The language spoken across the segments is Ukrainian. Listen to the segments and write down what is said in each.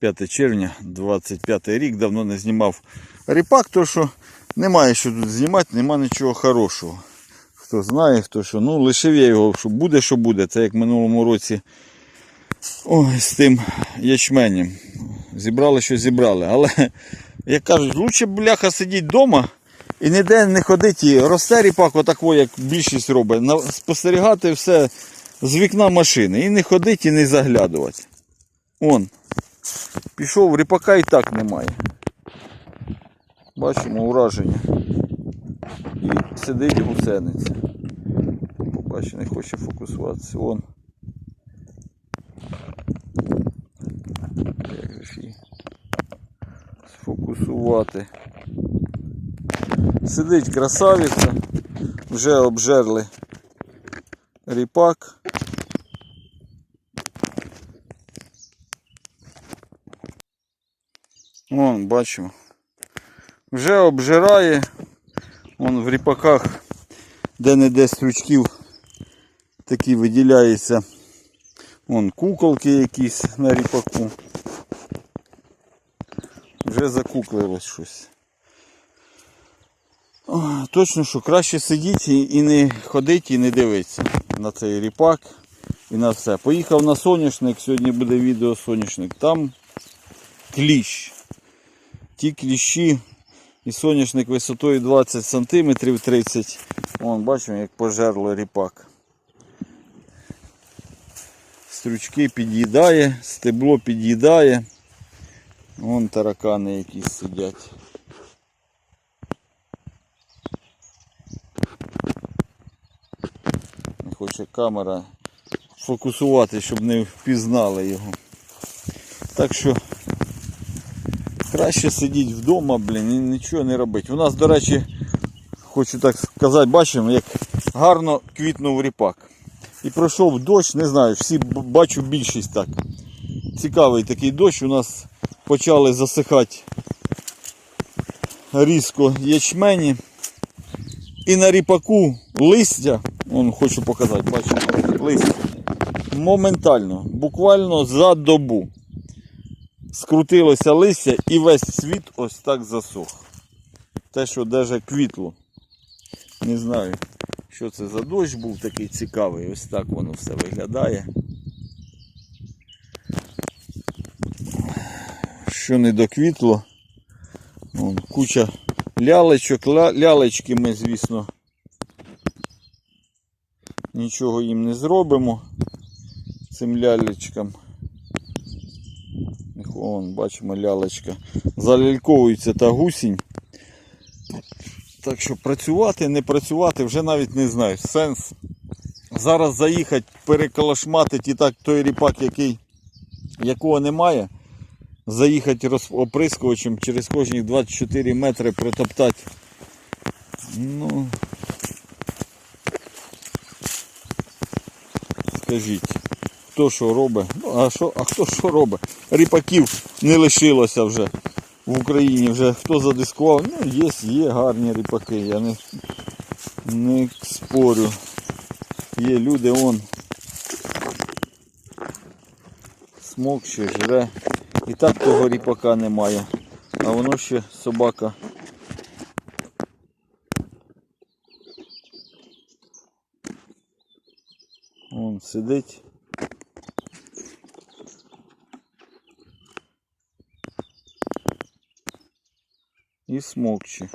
5 червня, 25 рік, давно не знімав ріпак, то що немає що тут знімати, нема нічого хорошого. Хто знає, хто що. Ну, лишив я його, що буде, що буде. Це як в минулому році ой, з тим ячменем. Зібрали, що зібрали. Але, як кажуть, лучше бляха сидіти вдома і ніде не ходити. І росте ріпак, отако, як більшість робить. Спостерігати все з вікна машини. І не ходити, і не заглядувати. Он. Пішов, ріпака і так немає. Бачимо ураження. І сидить гусениця. Побачу, не хоче фокусуватися. Вон. Як же її сфокусувати. Сидить красавиця. Вже обжерли ріпак. Вон, бачимо. Вже обжирає. Вон в ріпаках де-не-де стручків такі виділяється. Вон куколки якісь на ріпаку. Вже закуклилось щось. Точно, що краще сидіти і не ходити, і не дивитися на цей ріпак і на все. Поїхав на соняшник, сьогодні буде відео соняшник. Там кліщ. Ті кліщі і соняшник висотою 20 см 30 Вон, бачимо, як пожерло ріпак. Стручки під'їдає, стебло під'їдає. Вон таракани якісь сидять. Не хоче камера фокусувати, щоб не впізнали його. Так що краще сидіти вдома, блін, і нічого не робити. У нас, до речі, хочу так сказати, бачимо, як гарно квітнув ріпак. І пройшов дощ, не знаю, всі бачу більшість так. Цікавий такий дощ. У нас почали засихати різко ячмені. І на ріпаку листя, вон хочу показати, бачите, листя. Моментально, буквально за добу. Скрутилося листя і весь світ ось так засох. Те, що навіть квітло. Не знаю, що це за дощ був такий цікавий. Ось так воно все виглядає. Що не доквітло. Вон, куча лялечок. Ля- Лялечки ми, звісно, нічого їм не зробимо. Цим лялечкам. Вон, бачимо лялечка. Заляльковується та гусінь. Так що працювати, не працювати, вже навіть не знаю. Сенс. Зараз заїхати, переколошматити і так той ріпак, який, якого немає. Заїхати роз, оприскувачем через кожні 24 метри протоптати. Ну. Скажіть, хто що робить? Ну, а, що, а хто що робить? Ріпаків не лишилося вже в Україні. Вже хто задискував? Ну, є, є гарні ріпаки, я не, не спорю. Є люди, он смок ще жре. І так того ріпака немає. А воно ще собака. Вон сидить. І смокче.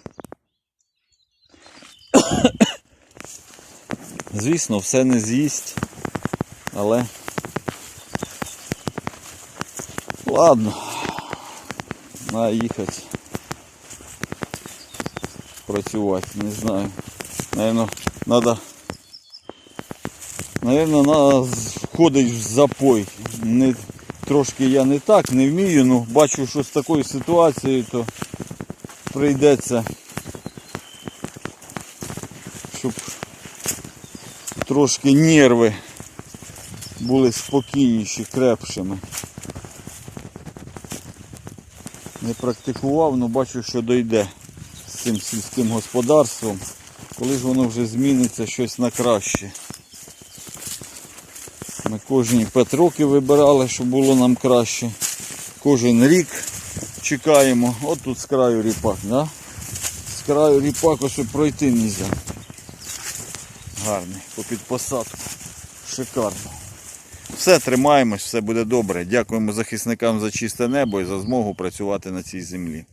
Звісно, все не з'їсть, але ладно, треба їхати працювати, не знаю. Наверно, треба Наверно, треба входити в запой. Не, трошки я не так, не вмію, але бачу, що з такою ситуацією, то прийдеться, щоб трошки нерви були спокійніші, крепшими. Не практикував, але бачу, що дойде з цим сільським господарством. Коли ж воно вже зміниться щось на краще. Ми кожні 5 років вибирали, щоб було нам краще. Кожен рік чекаємо. От тут з краю ріпак, да? З краю ріпаку, щоб пройти не можна. Гарний, попід посадку. Шикарно. Все, тримаємось, все буде добре. Дякуємо захисникам за чисте небо і за змогу працювати на цій землі.